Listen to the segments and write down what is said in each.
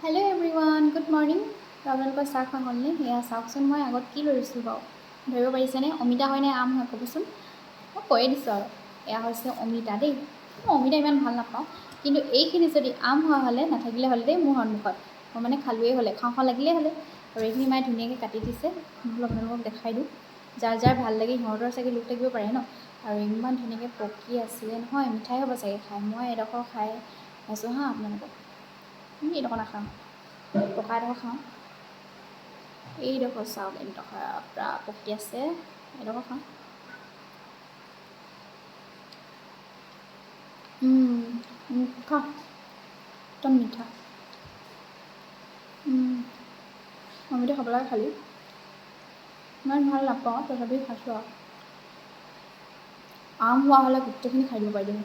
Hello everyone good morning আপোনালোকৰ চাহ খোৱা হ'লনে সেয়া চাওকচোন মই আগত কি লৈ লৈছোঁ বাৰু। ধৰিব পাৰিছেনে? অমিতা হয়নে আম হয় ক'বচোন। মই কৈয়ে দিছোঁ আৰু। এয়া হৈছে অমিতা দেই। মই অমিতা ইমান ভাল নাপাওঁ। কিন্তু এইখিনি যদি আম হোৱা হ'লে নাথাকিলে হ'লে দেই মোৰ সন্মুখত। মই মানে খালোৱেই হ'লে খাওঁ খাওঁ লাগিলেই হ'লে। আৰু এইখিনি মায়ে ধুনীয়াকৈ কাটি দিছে। বোলো আপোনালোকক দেখাই দিওঁ। যাৰ যাৰ ভাল লাগে সিহঁতৰ চাগে লোভ থাকিব পাৰে ন? আৰু ইমান ধুনীয়াকৈ পকি আছিলে নহয় মিঠাই হ'ব চাগে খাই। মই এডোখৰ খাই আছোঁ হাঁ আপোনালোকক। এইডোখৰ নাখাওঁ পকা এডোখৰ খাওঁ এইডোখৰ চাওক এইডোখৰ পকি আছে এইডোখৰ খাওঁ মিঠা একদম মিঠা অমিতা খাব লাগে খালি ইমান ভাল নাপাওঁ তথাপি খাইছোঁ আৰু আম হোৱা হ'লে গোটেইখিনি খাই দিব পাৰিলোঁ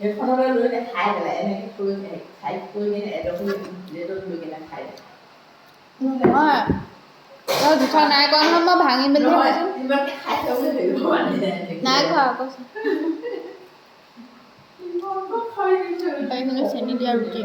সেইখনলৈ লৈ নে খাই পেলাই এনেকৈ কৰি চাইড কৰি কিনে এডোখৰ প্লেটত লৈ কিনে খাই নহয় তই জোখা নাই কৰা নহয় মই ভাঙি মেলি খাই নাই খোৱা খাই এইখিনি চেনি দিয়া ৰুটি